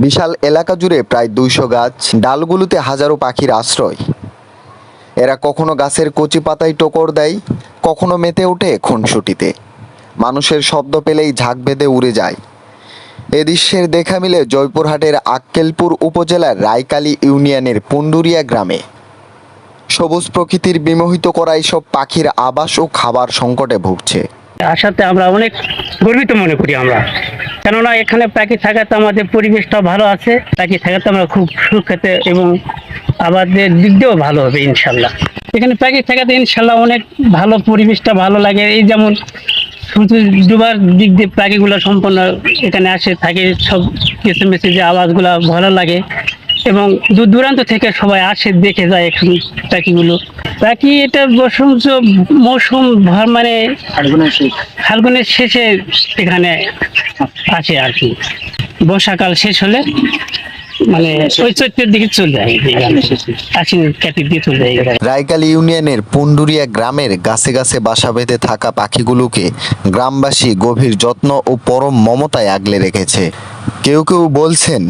বিশাল এলাকা জুড়ে প্রায় দুইশো গাছ, ডালগুলোতে হাজারো পাখির আশ্রয়। এরা কখনো গাছের কচি পাতায় টোকর দেয়, কখনো মেতে ওঠে খুনসুটিতে। মানুষের শব্দ পেলেই ঝাঁক বেঁধে উড়ে যায়। এ দৃশ্যের দেখা মিলে জয়পুরহাটের আক্কেলপুর উপজেলার রায়কালী ইউনিয়নের পুন্ডুরিয়া গ্রামে। সবুজ প্রকৃতির বিমোহিত করা এইসব পাখির আবাস ও খাবার সংকটে ভুগছে। আসাতে আমরা অনেক গর্বিত মনে করি আমরা। কেননা এখানে পাখি থাকাতে আমাদের পরিবেশটা ভালো আছে। পাখি থাকাতে আমরা খুব সুখেতে এবং আমাদের দিক দিয়েও ভালো হবে ইনশাল্লাহ। এখানে পাখি থাকাতে ইনশাল্লাহ অনেক ভালো পরিবেশটা ভালো লাগে। এই যেমন সূর্য ডুবার দিক দিয়ে পাখিগুলো সম্পূর্ণ এখানে আসে, থাকে সব কিসেমেসে যে আওয়াজগুলো ভালো লাগে। এবং দূর দূরান্ত থেকে সবাই আসে দেখে যায় এখানে পাখিগুলো। পাখি এটা বসন্ত মৌসুম মানে ফাল্গুনের শেষে। এখানে আসে আর কি। বর্ষাকাল শেষ হলে মানে ওই চৈত্রের দিকে চলে যায় আশ্বিন চলে যায় এখানে। ইউনিয়নের পুন্ডুরিয়া গ্রামের গাছে গাছে বাসা বেঁধে থাকা পাখিগুলোকে গ্রামবাসী গভীর যত্ন ও পরম মমতায় আগলে রেখেছে। কেউ কেউ বলছেন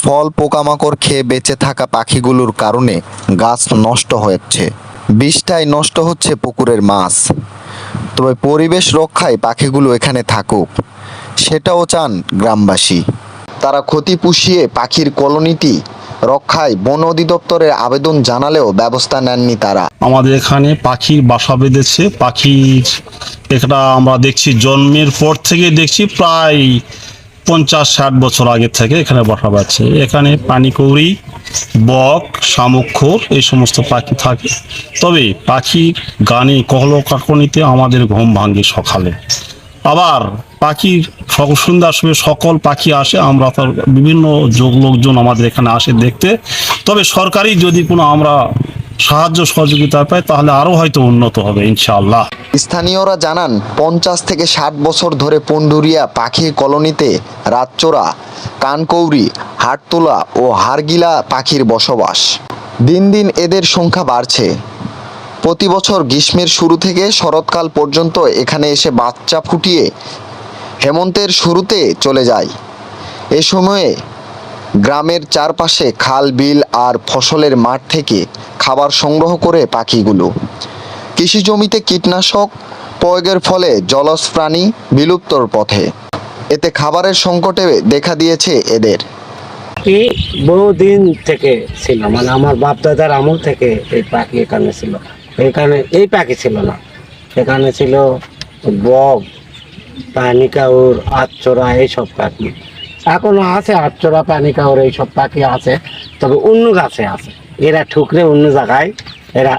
ফল পোকামাকড় খেয়ে বেঁচে থাকা পাখিগুলোর কারণে গাছ নষ্ট হচ্ছে। বিষটায় নষ্ট হচ্ছে পুকুরের মাছ। তবে পরিবেশ রক্ষায় পাখিগুলো এখানে থাকুক, সেটাও চান গ্রামবাসী। তারা ক্ষতি পুষিয়ে পাখির কলোনিটি রক্ষায় বন অধিদপ্তরের আবেদন জানালেও ব্যবস্থা নেননি তারা। আমাদের এখানে পাখির বাসা বেঁধেছে। পাখির, এটা আমরা দেখছি জন্মের পর থেকে দেখছি, প্রায় পঞ্চাশ ষাট বছর আগে থেকে এখানে বসা বাঁধছে এখানে পানিকৌড়ি, বক শামুক্ষর এই সমস্ত পাখি থাকে। তবে পাখির গানে কহল কাকনিতে আমাদের ঘুম ভাঙে সকালে। আবার পাখির সন্ধ্যার সময় সকল পাখি আসে, আমরা তার বিভিন্ন যোগ লোকজন আমাদের এখানে আসে দেখতে। তবে সরকারি যদি কোনো আমরা সাহায্য সহযোগিতা পাই তাহলে আরও হয়তো উন্নত হবে, ইনশাআল্লাহ। স্থানীয়রা জানান, পঞ্চাশ থেকে ষাট বছর ধরে পন্ডুরিয়া পাখি কলোনিতে রাতচোরা কানকৌরি হাটতোলা ও হারগিলা পাখির বসবাস। দিন দিন এদের সংখ্যা বাড়ছে। প্রতি বছর গ্রীষ্মের শুরু থেকে শরৎকাল পর্যন্ত এখানে এসে বাচ্চা ফুটিয়ে হেমন্তের শুরুতে চলে যায়। এ সময়ে গ্রামের চারপাশে খাল, বিল আর ফসলের মাঠ থেকে খাবার সংগ্রহ করে পাখিগুলো। কৃষি জমিতে কীটনাশক প্রয়োগের ফলে জলজ প্রাণী বিলুপ্তর পথে। এতে খাবারের সংকটে দেখা দিয়েছে এদের। বহুদিন থেকে ছিল মানে আমার বাপ দাদার আমল থেকে এই পাখি এখানে ছিল। এখানে এই পাখি ছিল না। এখানে ছিল বক, পানিকাউর আটচোরা এইসব পাখি। এখনও আছে আটচোরা পানিকাউর এইসব পাখি আছে তবে অন্য গাছে আছে। এরা ঠুকরে অন্য জায়গায় এরা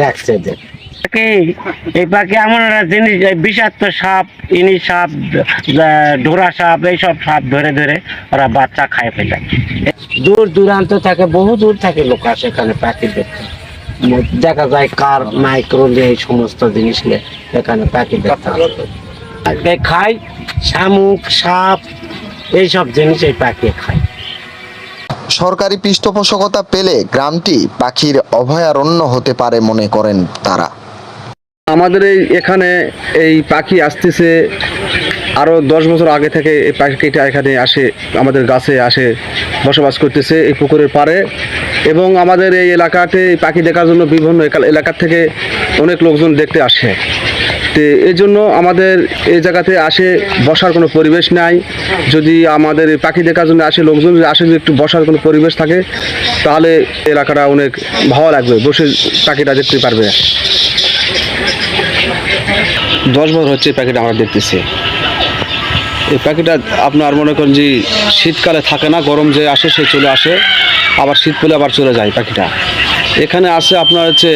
রাখছে যে। পাখি এই পাখি এমন একটা জিনিস বিষাক্ত সাপ ইনি সাপ ডোরা সাপ এইসব সাপ ধরে ধরে ওরা বাচ্চা খায় ফেলে। দূর দূরান্ত থেকে বহু দূর থেকে লোক আসে এখানে পাখি দেখতে। দেখা যায় কার মাইক্রো নিয়ে এই সমস্ত জিনিস নিয়ে এখানে পাখি দেখতে আর খায় শামুক সাপ এইসব জিনিস এই পাখি খায়। সরকারি পৃষ্ঠপোষকতা পেলে গ্রামটি পাখির অভয়ারণ্য হতে পারে মনে করেন তারা। আমাদের এই এখানে এই পাখি আসতেছে আরও দশ বছর আগে থেকে এই পাখিটা এখানে আসে আমাদের গাছে আসে বসবাস করতেছে এই পুকুরের পাড়ে। এবং আমাদের এই এলাকাতে এই পাখি দেখার জন্য বিভিন্ন এলাকা থেকে অনেক লোকজন দেখতে আসে। তো এই জন্য আমাদের এই জায়গাতে আসে, বসার কোনো পরিবেশ নাই। যদি আমাদের পাখি দেখার জন্য আসে, লোকজন যদি আসে, যদি একটু বসার কোনো পরিবেশ থাকে, তাহলে এলাকাটা অনেক ভালো লাগবে, বসে পাখিটা দেখতে পারবে। দশ বছর হচ্ছে প্যাকেট আমরা দেখতেছি। এই প্যাকেটটা আপনার মনে করেন যে শীতকালে থাকে না, গরম যে আসে, সে চলে আসে, আবার শীত পেলে আবার চলে যায় পাখিটা। এখানে আসে আপনার হচ্ছে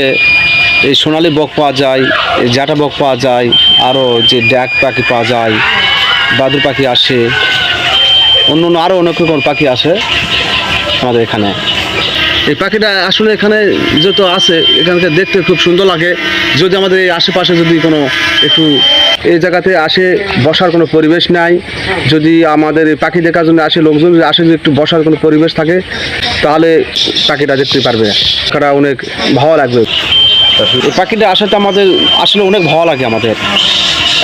এই সোনালি বক পাওয়া যায়, এই জাটা বক পাওয়া যায়, আরও যে ড্যাক পাখি পাওয়া যায়, বাদুর পাখি আসে, অন্য অন্য আরও অনেক রকম পাখি আসে আমাদের এখানে। এই পাখিটা আসলে এখানে যত আছে, এখানকে দেখতে খুব সুন্দর লাগে। যদি আমাদের এই আশেপাশে যদি কোনো একটু এই জায়গাতে আসে, বসার কোনো পরিবেশ নাই, যদি আমাদের এই পাখি দেখার জন্য আসে, লোকজন যদি আসে, যদি একটু বসার কোনো পরিবেশ থাকে, তাহলে পাখিটা দেখতে পারবে। পাখিটা অনেক ভালো লাগবে। এই পাখিটা আসাতে আমাদের আসলে অনেক ভালো লাগে আমাদের।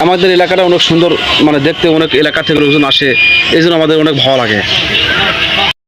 আমাদের এলাকাটা অনেক সুন্দর মানে দেখতে অনেক এলাকা থেকে লোকজন আসে, এই জন্য আমাদের অনেক ভালো লাগে।